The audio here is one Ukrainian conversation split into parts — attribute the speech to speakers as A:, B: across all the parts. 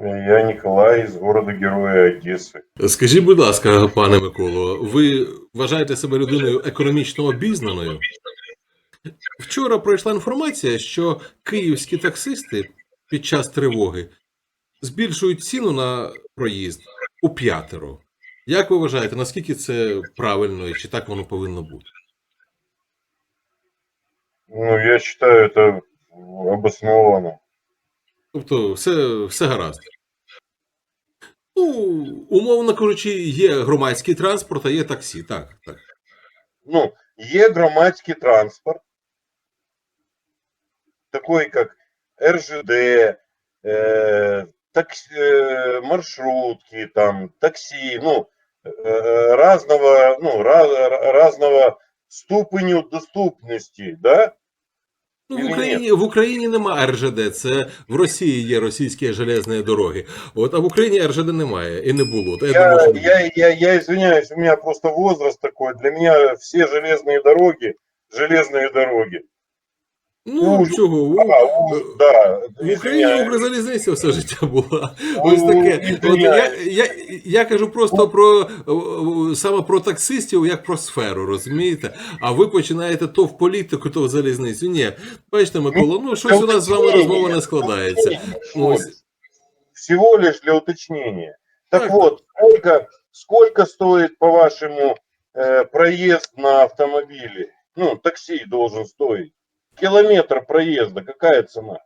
A: Я Николай из города-героя Одессы.
B: Скажіть, будь ласка, пане Миколо, ви вважаєте себе людиною економічно обізнаною? Вчора пройшла інформація, що київські таксисти під час тривоги збільшують ціну на проїзд у п'ятеро. Як ви вважаєте, наскільки це правильно і чи так воно повинно бути?
A: Ну, я считаю, это обоснованно.
B: Тобто, все, все гаразд. Ну, умовно кажучи, є громадський транспорт, а є таксі. Так, так.
A: Ну, є громадський транспорт, такой как РЖД, э, такс- э, маршрутки, там, такси, ну, э, разного, ну, ra- разного ступеню доступности, да?
B: Ну, в
A: ні,
B: Україні, в Україні нема РЖД, це в Росії є російські железні дороги. От, а в Україні РЖД немає і не було. Я,
A: Я,
B: думаю, що
A: я, я, я извиняюсь, у меня просто возраст такой. Для меня все железные дороги, железные дороги.
B: Ну,
A: ну,
B: чого? У,
A: А, у- да,
B: в Україні. Укрзалізниця все життя була.
A: Ну,
B: Ось таке. От я, я, я кажу просто про саме про таксистів, як про сферу, розумієте? А ви починаєте то в політику, то в залізницю. Ні, бачите, Микола, ну щось у нас з вами розмова не складається. Ось.
A: Всего лишь для уточнения. Так,
B: Так.
A: вот, сколько, сколько стоит, по-вашему, э, проезд на автомобиле? Ну, такси должен стоить. Километр проезда, какая цена?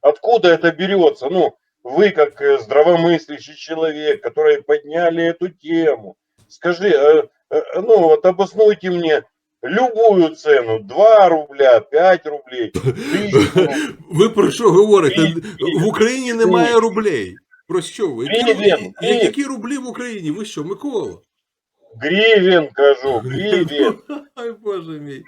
A: Откуда это берется? Ну, вы как э, здравомыслящий человек, который подняли эту тему, скажи, э, э, ну вот обоснуйте мне любую цену, 2 рубля, 5 рублей, 1000 рублей.
B: Ви про що говорите?
A: Ні,
B: В Україні немає рублей. Про що ви? Які,
A: Гривень, гривень.
B: які рублі в Україні? Ви що, Микола?
A: гривен, кажу, гривен.
B: Ай, боже мій.